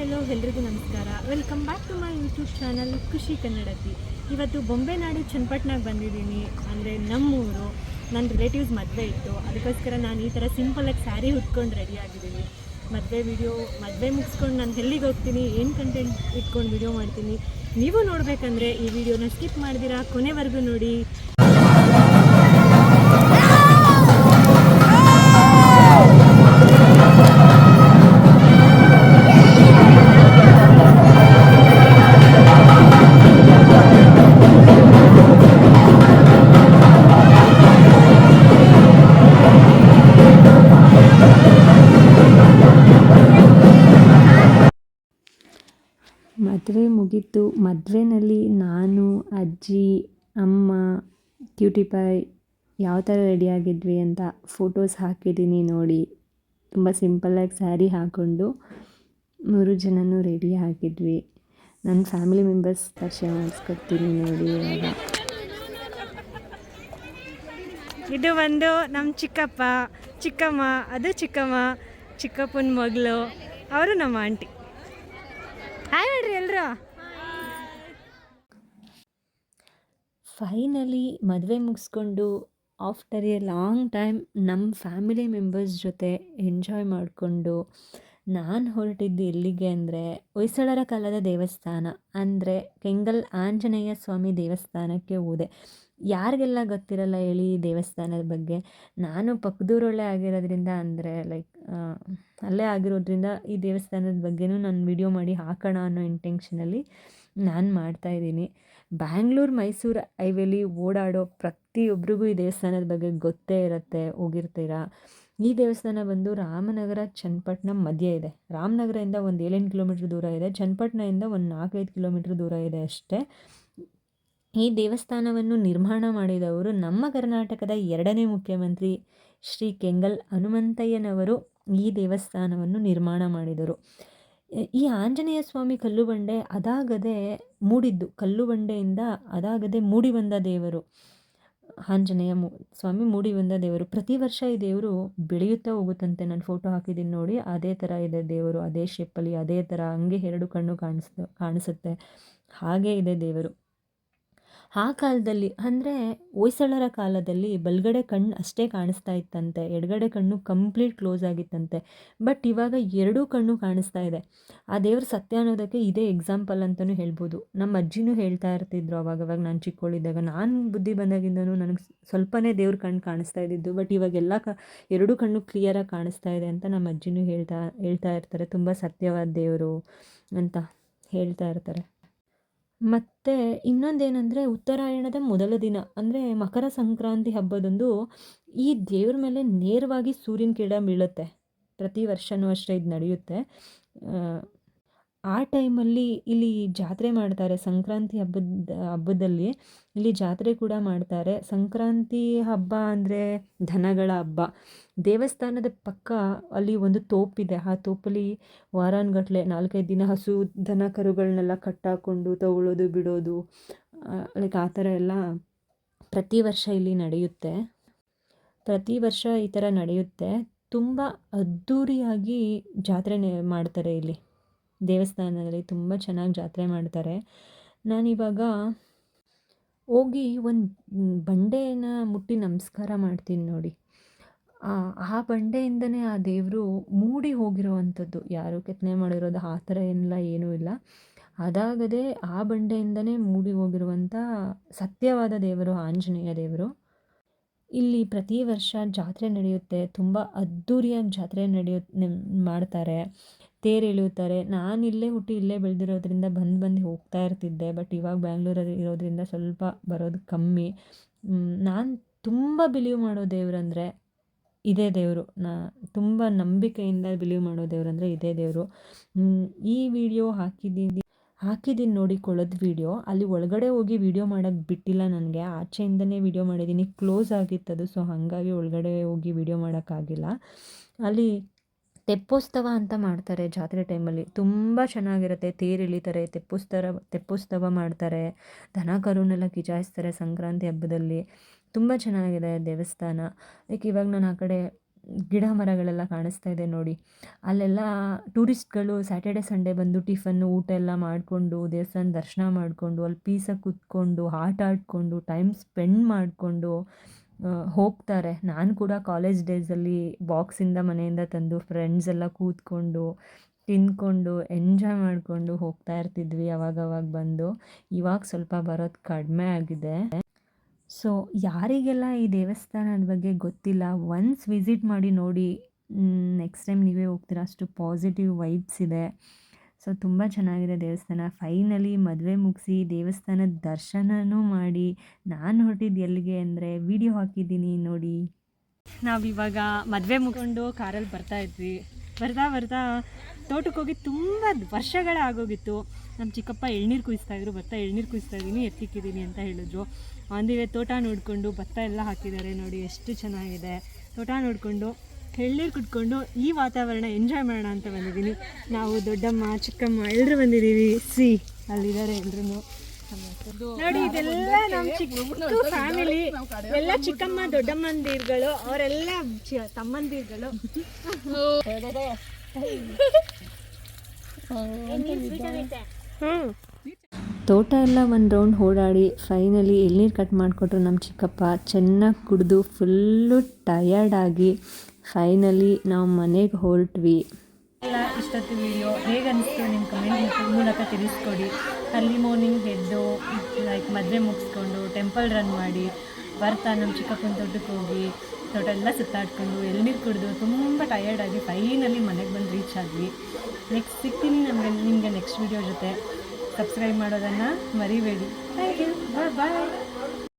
Hello, ಎಲ್ರಿಗೂ ನಮಸ್ಕಾರ. Welcome back to my YouTube channel Khushi Kannadathi ಇವತ್ತು ಬೊಂಬೆ ನಾಡು ಚನ್ನಪಟ್ಟಣಕ್ಕೆ ಬಂದಿದ್ದೀನಿ. ಅಂದರೆ ನಮ್ಮೂರು. ನನ್ನ ರಿಲೇಟಿವ್ಸ್ ಮದುವೆ ಇತ್ತು. ಅದಕ್ಕೋಸ್ಕರ ನಾನು ಈ ಥರ ಸಿಂಪಲಾಗಿ ಸ್ಯಾರಿ ಉಟ್ಕೊಂಡು ರೆಡಿ ಆಗಿದ್ದೀನಿ. ಮದುವೆ ವಿಡಿಯೋ ಮದುವೆ ಮುಗಿಸ್ಕೊಂಡು ನಾನು ಎಲ್ಲಿಗೆ ಹೋಗ್ತೀನಿ, ಏನು ಕಂಟೆಂಟ್ ಇಟ್ಕೊಂಡು ವಿಡಿಯೋ ಮಾಡ್ತೀನಿ, ನೀವು ನೋಡಬೇಕಂದ್ರೆ ಈ ವಿಡಿಯೋನ ಸ್ಕಿಪ್ ಮಾಡಿದಿರಾ, ಕೊನೆವರೆಗೂ ನೋಡಿ. ಮದುವೆ ಮುಗೀತು. ಮದುವೆಯಲ್ಲಿ ನಾನು, ಅಜ್ಜಿ, ಅಮ್ಮ ಕ್ಯೂಟಿ ಪೈ ಯಾವ ಥರ ರೆಡಿಯಾಗಿದ್ವಿ ಅಂತ ಫೋಟೋಸ್ ಹಾಕಿದ್ದೀನಿ ನೋಡಿ. ತುಂಬ ಸಿಂಪಲ್ಲಾಗಿ ಸ್ಯಾರಿ ಹಾಕ್ಕೊಂಡು ಮೂರು ಜನನೂ ರೆಡಿ ಆಗಿದ್ವಿ. ನನ್ನ ಫ್ಯಾಮಿಲಿ ಮೆಂಬರ್ಸ್ ದರ್ಶನ ಮಾಡಿಸ್ಕೊಡ್ತೀನಿ ನೋಡಿ ಇವಾಗ. ಇದು ಒಂದು ನಮ್ಮ ಚಿಕ್ಕಪ್ಪ, ಚಿಕ್ಕಮ್ಮ, ಅದು ಚಿಕ್ಕಮ್ಮ, ಚಿಕ್ಕಪ್ಪನ ಮಗಳು, ಅವರು ನಮ್ಮ ಆಂಟಿ ಹಾಯ್ ಎಲ್ಲರ ಫೈನಲಿ ಮದುವೆ ಮುಗಿಸ್ಕೊಂಡು ಆಫ್ಟರ್ ಎ ಲಾಂಗ್ ಟೈಮ್ ನಮ್ಮ ಫ್ಯಾಮಿಲಿ ಮೆಂಬರ್ಸ್ ಜೊತೆ ಎಂಜಾಯ್ ಮಾಡಿಕೊಂಡು ನಾನು ಹೊರಟಿದ್ದು ಎಲ್ಲಿಗೆ ಅಂದರೆ ಹೊಯ್ಸಳರ ಕಾಲದ ದೇವಸ್ಥಾನ. ಅಂದರೆ ಕೆಂಗಲ್ ಆಂಜನೇಯ ಸ್ವಾಮಿ ದೇವಸ್ಥಾನಕ್ಕೆ ಹೋದೆ. ಯಾರಿಗೆಲ್ಲ ಗೊತ್ತಿರಲ್ಲ ಹೇಳಿ ದೇವಸ್ಥಾನದ ಬಗ್ಗೆ. ನಾನು ಪಕ್ಕದೂರೊಳ್ಳೆ ಆಗಿರೋದ್ರಿಂದ ಅಂದರೆ ಲೈಕ್ ಅಲ್ಲೇ ಆಗಿರೋದ್ರಿಂದ ಈ ದೇವಸ್ಥಾನದ ಬಗ್ಗೆನೂ ನಾನು ವಿಡಿಯೋ ಮಾಡಿ ಹಾಕೋಣ ಅನ್ನೋ ಇಂಟೆನ್ಷನಲ್ಲಿ ನಾನು ಮಾಡ್ತಾಯಿದ್ದೀನಿ ಬ್ಯಾಂಗ್ಳೂರು ಮೈಸೂರು ಹೈವೇಲಿ ಓಡಾಡೋ ಪ್ರತಿಯೊಬ್ಬರಿಗೂ ಈ ದೇವಸ್ಥಾನದ ಬಗ್ಗೆ ಗೊತ್ತೇ ಇರುತ್ತೆ, ಹೋಗಿರ್ತೀರಾ? ಈ ದೇವಸ್ಥಾನ ಬಂದು ರಾಮನಗರ, ಚನ್ನಪಟ್ಟಣ ಮಧ್ಯೆ ಇದೆ. ರಾಮನಗರದಿಂದ ಒಂದು ಏಳೆಂಟು ಕಿಲೋಮೀಟ್ರ್ ದೂರ ಇದೆ. ಚನ್ನಪಟ್ಟಣದಿಂದ ಒಂದು ನಾಲ್ಕೈದು ಕಿಲೋಮೀಟ್ರ್ ದೂರ ಇದೆ ಅಷ್ಟೇ. ಈ ದೇವಸ್ಥಾನವನ್ನು ನಿರ್ಮಾಣ ಮಾಡಿದವರು ನಮ್ಮ ಕರ್ನಾಟಕದ ಎರಡನೇ ಮುಖ್ಯಮಂತ್ರಿ ಶ್ರೀ ಕೆಂಗಲ್ ಹನುಮಂತಯ್ಯನವರು ಈ ದೇವಸ್ಥಾನವನ್ನು ನಿರ್ಮಾಣ ಮಾಡಿದರು. ಈ ಆಂಜನೇಯ ಸ್ವಾಮಿ ಕಲ್ಲು ಬಂಡೆ ಅದಾಗದೆ ಮೂಡಿದ್ದು ಕಲ್ಲು ಬಂಡೆಯಿಂದ ಅದಾಗದೆ ಮೂಡಿ ಬಂದ ದೇವರು, ಆಂಜನೇಯ ಸ್ವಾಮಿ ಮೂಡಿ ಬಂದ ದೇವರು. ಪ್ರತಿ ವರ್ಷ ಈ ದೇವರು ಬೆಳೆಯುತ್ತಾ ಹೋಗುತ್ತಂತೆ. ನಾನು ಫೋಟೋ ಹಾಕಿದ್ದೀನಿ ನೋಡಿ, ಅದೇ ಥರ ಇದೆ ದೇವರು, ಅದೇ ಶೇಪಲ್ಲಿ ಅದೇ ಥರ ಹಂಗೆ ಎರಡು ಕಣ್ಣು ಕಾಣಿಸ್ತು, ಕಾಣಿಸುತ್ತೆ. ಹಾಗೇ ಇದೆ ದೇವರು. ಆ ಕಾಲದಲ್ಲಿ ಅಂದರೆ ಹೊಯ್ಸಳರ ಕಾಲದಲ್ಲಿ ಬಲಗಡೆ ಕಣ್ಣು ಅಷ್ಟೇ ಕಾಣಿಸ್ತಾ ಇತ್ತಂತೆ. ಎಡಗಡೆ ಕಣ್ಣು ಕಂಪ್ಲೀಟ್ ಕ್ಲೋಸ್ ಆಗಿತ್ತಂತೆ. ಬಟ್ ಇವಾಗ ಎರಡೂ ಕಣ್ಣು ಕಾಣಿಸ್ತಾ ಇದೆ. ಆ ದೇವ್ರ ಸತ್ಯ ಅನ್ನೋದಕ್ಕೆ ಇದೇ ಎಕ್ಸಾಂಪಲ್ ಅಂತಲೂ ಹೇಳ್ಬೋದು. ನಮ್ಮ ಅಜ್ಜಿನೂ ಹೇಳ್ತಾ ಇರ್ತಿದ್ರು ಅವಾಗವಾಗ ನಾನು ಚಿಕ್ಕವಳಿದ್ದಾಗ ನಾನು ಬುದ್ಧಿ ಬಂದಾಗಿಂದನೂ ನನಗೆ ಸ್ವಲ್ಪನೇ ದೇವ್ರ ಕಣ್ಣು ಕಾಣಿಸ್ತಾ ಇದ್ದಿದ್ದು. ಬಟ್ ಇವಾಗೆಲ್ಲ ಕ, ಎರಡೂ ಕಣ್ಣು ಕ್ಲಿಯರಾಗಿ ಕಾಣಿಸ್ತಾ ಇದೆ ಅಂತ ನಮ್ಮ ಅಜ್ಜಿನೂ ಹೇಳ್ತಾ ಹೇಳ್ತಾ ಇರ್ತಾರೆ. ತುಂಬ ಸತ್ಯವಾದ ದೇವರು ಅಂತ ಹೇಳ್ತಾ ಇರ್ತಾರೆ. ಮತ್ತು ಇನ್ನೊಂದೇನೆಂದರೆ ಉತ್ತರಾಯಣದ ಮೊದಲ ದಿನ, ಅಂದರೆ ಮಕರ ಸಂಕ್ರಾಂತಿ ಹಬ್ಬದಂದು ಈ ದೇವ್ರ ಮೇಲೆ ನೇರವಾಗಿ ಸೂರ್ಯನ ಕಿರಣ ಬೀಳುತ್ತೆ. ಪ್ರತಿ ವರ್ಷವೂ ಅಷ್ಟೇ ಇದು ನಡೆಯುತ್ತೆ. ಆ ಟೈಮಲ್ಲಿ ಇಲ್ಲಿ ಜಾತ್ರೆ ಮಾಡ್ತಾರೆ ಸಂಕ್ರಾಂತಿ ಹಬ್ಬದ, ಹಬ್ಬದಲ್ಲಿ. ಇಲ್ಲಿ ಜಾತ್ರೆ ಕೂಡ ಮಾಡ್ತಾರೆ. ಸಂಕ್ರಾಂತಿ ಹಬ್ಬ ಅಂದರೆ ದನಗಳ ಹಬ್ಬ. ದೇವಸ್ಥಾನದ ಪಕ್ಕ ಅಲ್ಲಿ ಒಂದು ತೋಪಿದೆ. ಆ ತೋಪಲ್ಲಿ ವಾರಾನ್ಗಟ್ಲೆ ನಾಲ್ಕೈದು ದಿನ ಹಸು ದನ ಕರುಗಳನ್ನೆಲ್ಲ ಕಟ್ಟಾಕೊಂಡು ತಗೊಳ್ಳೋದು ಬಿಡೋದು ಲೈಕ್ ಆ ಥರ ಎಲ್ಲ ಪ್ರತಿ ವರ್ಷ ಇಲ್ಲಿ ನಡೆಯುತ್ತೆ. ಪ್ರತಿ ವರ್ಷ ಈ ಥರ ನಡೆಯುತ್ತೆ. ತುಂಬ ಅದ್ಧೂರಿಯಾಗಿ ಜಾತ್ರೆ ಮಾಡ್ತಾರೆ ಇಲ್ಲಿ. ದೇವಸ್ಥಾನದಲ್ಲಿ ತುಂಬ ಚೆನ್ನಾಗಿ ಜಾತ್ರೆ ಮಾಡ್ತಾರೆ. ನಾನಿವಾಗ ಹೋಗಿ ಒಂದು ಬಂಡೆನ ಮುಟ್ಟಿ ನಮಸ್ಕಾರ ಮಾಡ್ತೀನಿ ನೋಡಿ. ಆ ಬಂಡೆಯಿಂದನೇ ಆ ದೇವರು ಮೂಡಿ ಹೋಗಿರೋವಂಥದ್ದು. ಯಾರು ಕೆತ್ತನೆ ಮಾಡಿರೋದು ಆ ಥರ ಏನಿಲ್ಲ, ಏನೂ ಇಲ್ಲ. ಅದಾಗದೆ ಆ ಬಂಡೆಯಿಂದನೇ ಮೂಡಿ ಹೋಗಿರುವಂಥ ಸತ್ಯವಾದ ದೇವರು, ಆಂಜನೇಯ ದೇವರು. ಇಲ್ಲಿ ಪ್ರತಿ ವರ್ಷ ಜಾತ್ರೆ ನಡೆಯುತ್ತೆ. ತುಂಬ ಅದ್ಧೂರಿಯಾಗಿ ಜಾತ್ರೆ ನಡೆಯು ಮಾಡ್ತಾರೆ. ತೇರು ಎಳೆಯುತ್ತಾರೆ. ನಾನು ಇಲ್ಲೇ ಹುಟ್ಟಿ ಇಲ್ಲೇ ಬೆಳೆದಿರೋದ್ರಿಂದ ಬಂದು ಬಂದು ಹೋಗ್ತಾ ಇರ್ತಿದ್ದೆ. ಬಟ್ ಇವಾಗ ಬ್ಯಾಂಗ್ಳೂರಲ್ಲಿ ಇರೋದ್ರಿಂದ ಸ್ವಲ್ಪ ಬರೋದು ಕಮ್ಮಿ. ನಾನು ತುಂಬ ಬಿಲೀವ್ ಮಾಡೋ ದೇವ್ರಂದರೆ ಇದೇ ದೇವರು. ನಾ ತುಂಬ ನಂಬಿಕೆಯಿಂದ ಬಿಲೀವ್ ಮಾಡೋ ದೇವ್ರಂದರೆ ಇದೇ ದೇವರು. ಈ ವಿಡಿಯೋ ಹಾಕಿದ್ದೀನಿ ಹಾಕಿದ್ದೀನಿ ನೋಡಿ ವಿಡಿಯೋ ವೀಡಿಯೋ. ಅಲ್ಲಿ ಒಳಗಡೆ ಹೋಗಿ ವಿಡಿಯೋ ಮಾಡೋಕ್ಕೆ ಬಿಟ್ಟಿಲ್ಲ ನನಗೆ. ಆಚೆಯಿಂದನೇ ವಿಡಿಯೋ ಮಾಡಿದ್ದೀನಿ ಕ್ಲೋಸ್ ಆಗಿತ್ತದು, ಸೊ ಹಾಗಾಗಿ ಒಳಗಡೆ ಹೋಗಿ ವಿಡಿಯೋ ಮಾಡೋಕ್ಕಾಗಿಲ್ಲ ಅಲ್ಲಿ ತೆಪ್ಪೋತ್ಸವ ಅಂತ ಮಾಡ್ತಾರೆ ಜಾತ್ರೆ ಟೈಮಲ್ಲಿ. ತುಂಬ ಚೆನ್ನಾಗಿರುತ್ತೆ. ತೇರು ಎಳಿತಾರೆ ತೆಪ್ಪೋತ್ಸವ ತೆಪ್ಪೋತ್ಸವ ಮಾಡ್ತಾರೆ, ದನ ಕರುನೆಲ್ಲ ಕಿಚಾಯಿಸ್ತಾರೆ ಸಂಕ್ರಾಂತಿ ಹಬ್ಬದಲ್ಲಿ. ತುಂಬ ಚೆನ್ನಾಗಿದೆ ದೇವಸ್ಥಾನ. ಲೈಕ್ ಇವಾಗ ನಾನು ಆ ಕಡೆ ಗಿಡ ಮರಗಳೆಲ್ಲ ಕಾಣಿಸ್ತಾ ಇದೆ ನೋಡಿ. ಅಲ್ಲೆಲ್ಲ ಟೂರಿಸ್ಟ್ಗಳು ಸ್ಯಾಟರ್ಡೆ, ಸಂಡೇ ಬಂದು ಟಿಫನ್ನು, ಊಟ ಎಲ್ಲ ಮಾಡಿಕೊಂಡು ದೇವಸ್ಥಾನ ದರ್ಶನ ಮಾಡಿಕೊಂಡು, ಅಲ್ಲಿ ಪೀಸಾಗಿ ಕೂತ್ಕೊಂಡು, ಆಟ ಆಡಿಕೊಂಡು, ಟೈಮ್ ಸ್ಪೆಂಡ್ ಮಾಡಿಕೊಂಡು ಹೋಗ್ತಾರೆ. ನಾನು ಕೂಡ ಕಾಲೇಜ್ ಡೇಸಲ್ಲಿ ಬಾಕ್ಸಿಂದ ಮನೆಯಿಂದ ತಂದು ಫ್ರೆಂಡ್ಸ್ ಎಲ್ಲ ಕೂತ್ಕೊಂಡು ತಿಂದ್ಕೊಂಡು ಎಂಜಾಯ್ ಮಾಡಿಕೊಂಡು ಹೋಗ್ತಾ ಇರ್ತಿದ್ವಿ ಅವಾಗವಾಗ ಬಂದು. ಇವಾಗ ಸ್ವಲ್ಪ ಬರೋದು ಕಡಿಮೆ ಆಗಿದೆ. ಸೊ ಯಾರಿಗೆಲ್ಲ ಈ ದೇವಸ್ಥಾನದ ಬಗ್ಗೆ ಗೊತ್ತಿಲ್ಲ ಒನ್ಸ್ ವಿಸಿಟ್ ಮಾಡಿ ನೋಡಿ ನೆಕ್ಸ್ಟ್ ಟೈಮ್ ನೀವೇ ಹೋಗ್ತೀರಾ? ಅಷ್ಟು ಪಾಸಿಟಿವ್ ವೈಬ್ಸ್ ಇದೆ. ಸೊ ತುಂಬ ಚೆನ್ನಾಗಿದೆ ದೇವಸ್ಥಾನ. ಫೈನಲಿ ಮದುವೆ ಮುಗಿಸಿ ದೇವಸ್ಥಾನದ ದರ್ಶನನೂ ಮಾಡಿ ನಾನು ಹೊರಟಿದ್ದು ಎಲ್ಲಿಗೆ ಅಂದರೆ ವಿಡಿಯೋ ಹಾಕಿದ್ದೀನಿ ನೋಡಿ. ನಾವಿವಾಗ ಮದುವೆ ಮುಗಿಕೊಂಡು ಕಾರಲ್ಲಿ ಬರ್ತಾ ಇದ್ವಿ. ಬರ್ತಾ ಬರ್ತಾ ತೋಟಕ್ಕೆ ಹೋಗಿ ತುಂಬ ವರ್ಷಗಳೇ ಆಗೋಗಿತ್ತು. ನಮ್ಮ ಚಿಕ್ಕಪ್ಪ ಎಳ್ನೀರು ಕುಯಿಸ್ತಾ ಇದ್ರು, ಭತ್ತ ಎಳ್ನೀರು ಕುಯಿಸ್ತಾ ಇದ್ದೀನಿ ಎತ್ತಿಕ್ಕಿದ್ದೀನಿ ಅಂತ ಹೇಳಿದ್ರು. ಅಂದಿವೆ ತೋಟ ನೋಡಿಕೊಂಡು ಭತ್ತ ಎಲ್ಲ ಹಾಕಿದ್ದಾರೆ ನೋಡಿ, ಎಷ್ಟು ಚೆನ್ನಾಗಿದೆ. ತೋಟ ನೋಡಿಕೊಂಡು ಎಳ್ನೀರು ಕುಟ್ಕೊಂಡು ಈ ವಾತಾವರಣ ಎಂಜಾಯ್ ಮಾಡೋಣ ಅಂತ ಬಂದಿದ್ದೀನಿ. ನಾವು ದೊಡ್ಡಮ್ಮ, ಚಿಕ್ಕಮ್ಮ ಎಲ್ಲರೂ ಬಂದಿದ್ದೀವಿ. ಸಿ, ಅಲ್ಲಿದ್ದಾರೆ ಎಲ್ಲರೂ ನೋಡಿ, ಇದೆಲ್ಲ ನಮ್ಮ ಚಿಕ್ಕ ಫ್ಯಾಮಿಲಿ ಎಲ್ಲ ಚಿಕ್ಕಮ್ಮ, ದೊಡ್ಡಮ್ಮಂದಿರ್ಗಳು, ಅವರೆಲ್ಲ ತಮ್ಮಂದಿರ್ಗಳು. ಹ್ಞೂ ತೋಟ ಎಲ್ಲ ಒಂದು ರೌಂಡ್ ಓಡಾಡಿ ಫೈನಲಿ ಎಳ್ನೀರು ಕಟ್ ಮಾಡಿಕೊಟ್ರು ನಮ್ಮ ಚಿಕ್ಕಪ್ಪ. ಚೆನ್ನಾಗಿ ಕುಡಿದು ಫುಲ್ಲು ಟಯರ್ಡಾಗಿ ಫೈನಲಿ ನಾವು ಮನೆಗೆ ಹೊರಟ್ವಿ. ಎಲ್ಲ ಇಷ್ಟೊತ್ತು ವಿಡಿಯೋ ಹೇಗೆ ಅನಿಸ್ತು ನಿಮ್ಮ ಕಮೆಂಟ್ ಮೂಲಕ ತಿಳಿಸ್ಕೊಡಿ. ಅರ್ಲಿ ಮಾರ್ನಿಂಗ್ ಎದ್ದು ಲೈಕ್ ಮದುವೆ ಮುಗಿಸ್ಕೊಂಡು ಟೆಂಪಲ್ ರನ್ ಮಾಡಿ, ಬರ್ತಾ ನಮ್ಮ ಚಿಕ್ಕಪ್ಪನ ತೋಟಕ್ಕೆ ಹೋಗಿ, ತೋಟ ಎಲ್ಲ ಸುತ್ತಾಡ್ಕೊಂಡು, ಎಳ್ನೀರು ಕುಡಿದು ತುಂಬ ಟಯರ್ಡಾಗಿ ಫೈನಲಿ ಮನೆಗೆ ಬಂದು ರೀಚ್ ಆದ್ವಿ. ನೆಕ್ಸ್ಟ್ ಸಿಗ್ತೀನಿ ನಮಗೆ, ನಿಮಗೆ ನೆಕ್ಸ್ಟ್ ವಿಡಿಯೋ ಜೊತೆ. ಸಬ್ಸ್ಕ್ರೈಬ್ ಮಾಡೋದನ್ನು ಮರಿಬೇಡಿ. Thank you bye bye